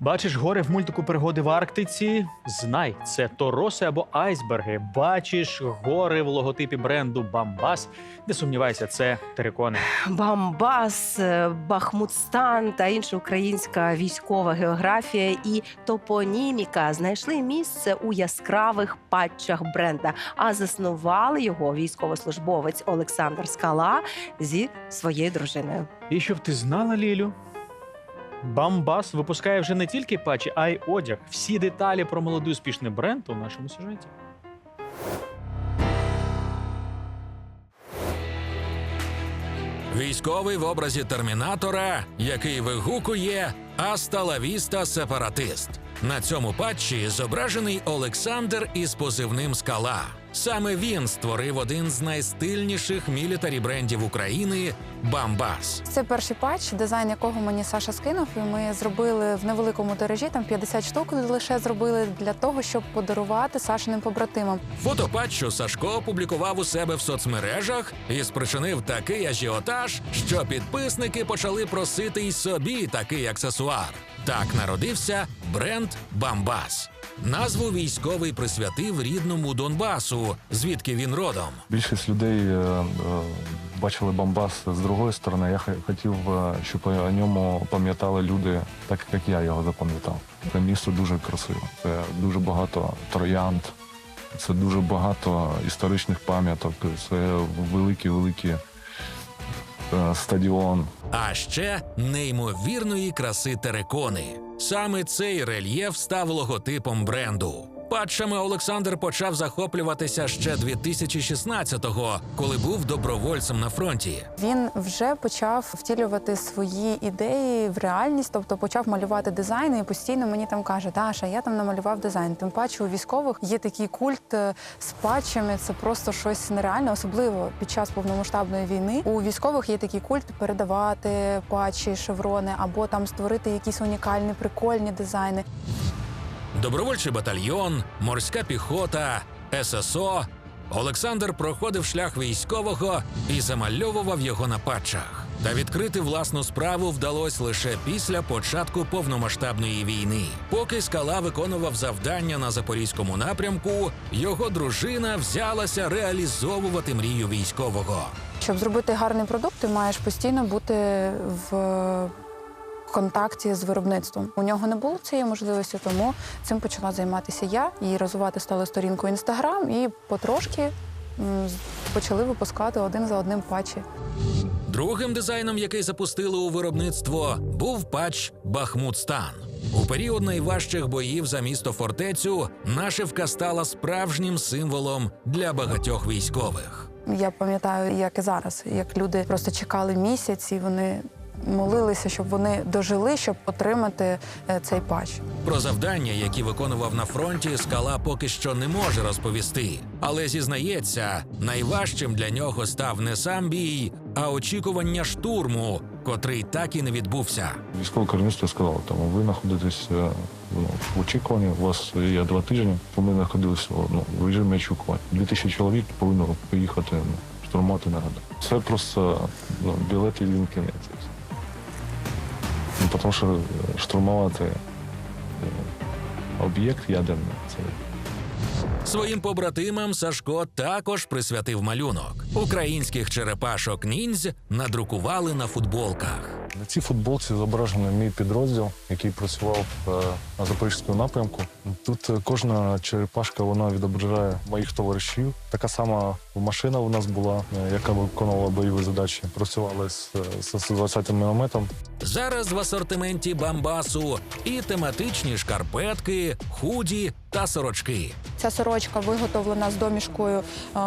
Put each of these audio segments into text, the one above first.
Бачиш гори в мультику пригоди в Арктиці? Знай, це тороси або айсберги. Бачиш гори в логотипі бренду Бамбас. Не сумнівайся, це терикони. Бамбас, е, Бахмутстан та інша українська військова географія і топоніміка знайшли місце у яскравих патчах бренда. А заснували його військовослужбовець Олександр Скала зі своєю дружиною. І щоб ти знала, Лілю, Бамбас випускає вже не тільки патчі, а й одяг. Всі деталі про молодий успішний бренд у нашому сюжеті. Військовий в образі термінатора, який вигукує «Аста ла віста сепаратист». На цьому патчі зображений Олександр із позивним Скала. Саме він створив один з найстильніших мілітарі брендів України Бамбас. Це перший патч, дизайн якого мені Саша скинув. І ми зробили в невеликому тиражі, там 50 штук лише зробили для того, щоб подарувати Сашиним побратимам. Фото патчу Сашко опублікував у себе в соцмережах і спричинив такий ажіотаж, що підписники почали просити й собі такий аксесуар. Так народився бренд Бамбас. Назву військовий присвятив рідному Донбасу, звідки він родом. Більшість людей е, е, бачили Бамбас з другої сторони. Я хотів, е, щоб о ньому пам'ятали люди, так як я його запам'ятав. Це місто дуже красиве. Це дуже багато троянд, це дуже багато історичних пам'яток. Це великий е, стадіон. А ще неймовірної краси терикони. Саме цей рельєф став логотипом бренду. Патчами Олександр почав захоплюватися ще 2016-го, коли був добровольцем на фронті. Він вже почав втілювати свої ідеї в реальність, тобто почав малювати дизайни і постійно мені там каже: Даша, я там намалював дизайн. Тим паче у військових є такий культ е, з патчами. Це просто щось нереальне, особливо під час повномасштабної війни. У військових є такий культ передавати патчі, шеврони або там створити якісь унікальні, прикольні дизайни. Добровольчий батальйон, морська піхота, ССО. Олександр проходив шлях військового і замальовував його на патчах. Та відкрити власну справу вдалося лише після початку повномасштабної війни. Поки скала виконував завдання на запорізькому напрямку, його дружина взялася реалізовувати мрію військового. Щоб зробити гарний продукт, ти маєш постійно бути в контакті з виробництвом. У нього не було цієї можливості, тому цим почала займатися я і розвивати стали сторінку інстаграм, і потрошки почали випускати один за одним патчі. Другим дизайном, який запустили у виробництво, був патч Бахмутстан. У період найважчих боїв за місто фортецю нашивка стала справжнім символом для багатьох військових. Я пам'ятаю, як і зараз, як люди просто чекали місяць і вони молилися, щоб вони дожили, щоб отримати е, цей патч. Про завдання, які виконував на фронті, скала поки що не може розповісти. Але зізнається, найважчим для нього став не сам бій, а очікування штурму, котрий так і не відбувся. Військове керівництво сказало, там ви знаходитесь е, ну, в очікуванні, у вас є два тижні, то ми знаходилися ну, в режимі очікування. Дві тисячі чоловік повинно поїхати ну, штурмувати нагоду. Це просто ну, білети і він кінець. Ну, тому що е, штурмувати е, об'єкт ядерний це Своїм побратимам Сашко також присвятив малюнок. Українських черепашок ніндзь надрукували на футболках. На цій футболці зображений мій підрозділ, який працював е, на запорізькому напрямку. Тут е, кожна черепашка вона відображає моїх товаришів. Така сама машина у нас була, е, яка виконувала бойові задачі. Працювали з, е, з 120 мінометом. Зараз в асортименті Бамбасу і тематичні шкарпетки, худі та сорочки. Ця сорочка виготовлена з домішкою е,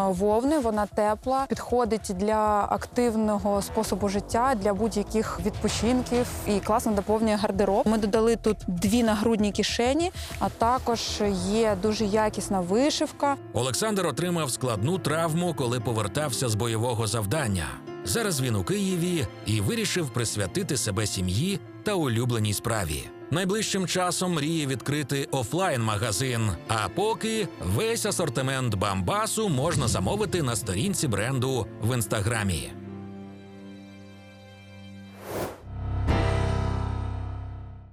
вовни. Вона тепла, підходить для активного способу життя, для будь-яких відпочинків і класно доповнює гардероб. Ми додали тут дві нагрудні кишені, а також є дуже якісна вишивка. Олександр отримав складну травму, коли повертався з бойового завдання. Зараз він у Києві і вирішив присвятити себе сім'ї та улюбленій справі. Найближчим часом мріє відкрити офлайн-магазин. А поки весь асортимент Бамбасу можна замовити на сторінці бренду в інстаграмі.